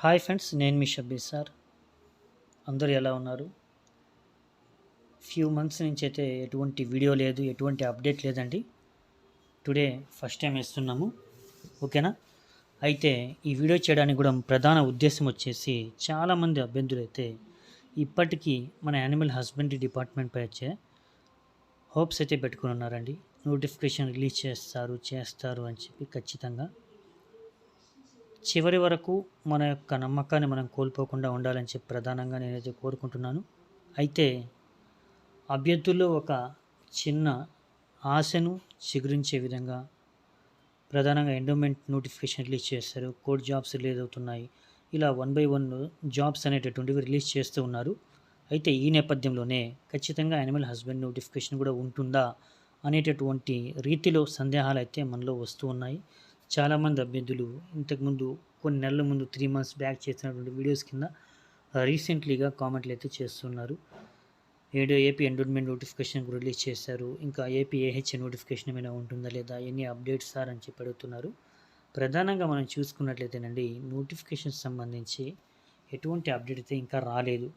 Hi friends నేను మీ Shabbi sir. అందరూ ఎలా ఉన్నారు? ఫ్యూ మంత్స్ నుంచి అయితే ఎటువంటి వీడియో లేదు ఎటువంటి అప్డేట్ లేదండి. టుడే ఫస్ట్ టైం వేస్తున్నాము ఓకేనా? అయితే ఈ వీడియో చేయడానికి కూడా ప్రధాన ఉద్దేశం వచ్చేసి చాలామంది అభ్యర్థులు అయితే ఇప్పటికీ మన యానిమల్ హస్బెండరీ డిపార్ట్మెంట్పై వచ్చే హోప్స్ అయితే పెట్టుకుని ఉన్నారండి. నోటిఫికేషన్ రిలీజ్ చేస్తారు చేస్తారు అని చెప్పి ఖచ్చితంగా. చివరి వరకు మన యొక్క నమ్మకాన్ని మనం కోల్పోకుండా ఉండాలని చెప్పి ప్రధానంగా నేనైతే కోరుకుంటున్నాను. అయితే అభ్యర్థుల్లో ఒక చిన్న ఆశను చిగురించే విధంగా ప్రధానంగా ఎండోమెంట్ నోటిఫికేషన్ రిలీజ్ చేస్తారు. కోడ్ జాబ్స్ రిలీజ్ అవుతున్నాయి. ఇలా వన్ బై వన్ జాబ్స్ అనేటటువంటివి రిలీజ్ చేస్తూ ఉన్నారు. అయితే ఈ నేపథ్యంలోనే ఖచ్చితంగా యానిమల్ హస్బెండ్ నోటిఫికేషన్ కూడా ఉంటుందా అనేటటువంటి రీతిలో సందేహాలు అయితే మనలో వస్తూ ఉన్నాయి. చాలామంది అభ్యర్థులు ఇంతకుముందు కొన్ని నెలల ముందు త్రీ మంత్స్ బ్యాక్ చేసినటువంటి వీడియోస్ కింద రీసెంట్లీగా కామెంట్లు అయితే చేస్తున్నారు. ఏడో ఏపీ ఎండోన్మెంట్ నోటిఫికేషన్ రిలీజ్ చేశారు. ఇంకా ఏపీ ఏహెచ్ఏ నోటిఫికేషన్ ఏమైనా ఉంటుందా లేదా ఎన్ని అప్డేట్స్ సార్ అని చెప్పి అడుగుతున్నారు. ప్రధానంగా మనం చూసుకున్నట్లయితేనండి నోటిఫికేషన్ సంబంధించి ఎటువంటి అప్డేట్ అయితే ఇంకా రాలేదు.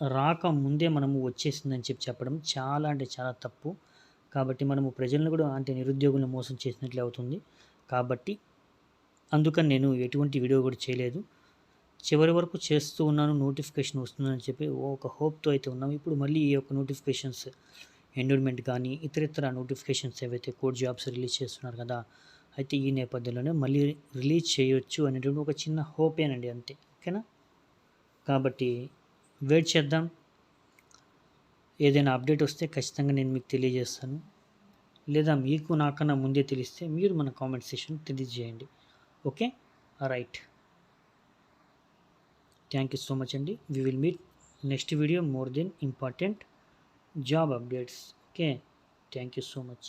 రాక ముందే మనము వచ్చేసిందని చెప్పి చెప్పడం చాలా అంటే చాలా తప్పు. కాబట్టి మనము ప్రజలను కూడా అంటే నిరుద్యోగులను మోసం చేసినట్లే అవుతుంది. కాబట్టి అందుకని నేను ఎటువంటి వీడియో కూడా చేయలేదు. చివరి వరకు చేస్తూ ఉన్నాను నోటిఫికేషన్ వస్తుందని చెప్పి ఒక హోప్తో అయితే ఉన్నాము ఇప్పుడు మళ్ళీ ఈ యొక్క నోటిఫికేషన్స్ ఎండోర్మెంట్ కానీ ఇతరితర నోటిఫికేషన్స్ ఏవైతే కోడ్ జాబ్స్ రిలీజ్ చేస్తున్నారు కదా అయితే ఈ నేపథ్యంలోనే మళ్ళీ రిలీజ్ చేయొచ్చు అనేటువంటి ఒక చిన్న హోపేనండి అంతే. ఓకేనా? కాబట్టి వెయిట్ చేద్దాం. ఏదైనా అప్డేట్ వస్తే ఖచ్చితంగా నేను మీకు తెలియజేస్తాను. లేదా మీకు నాకన్నా ముందే తెలిస్తే మీరు మన కామెంట్ సెక్షన్ తెలియజేయండి. Okay right thank you so much అండి. We will meet next video more then important job updates okay thank you so much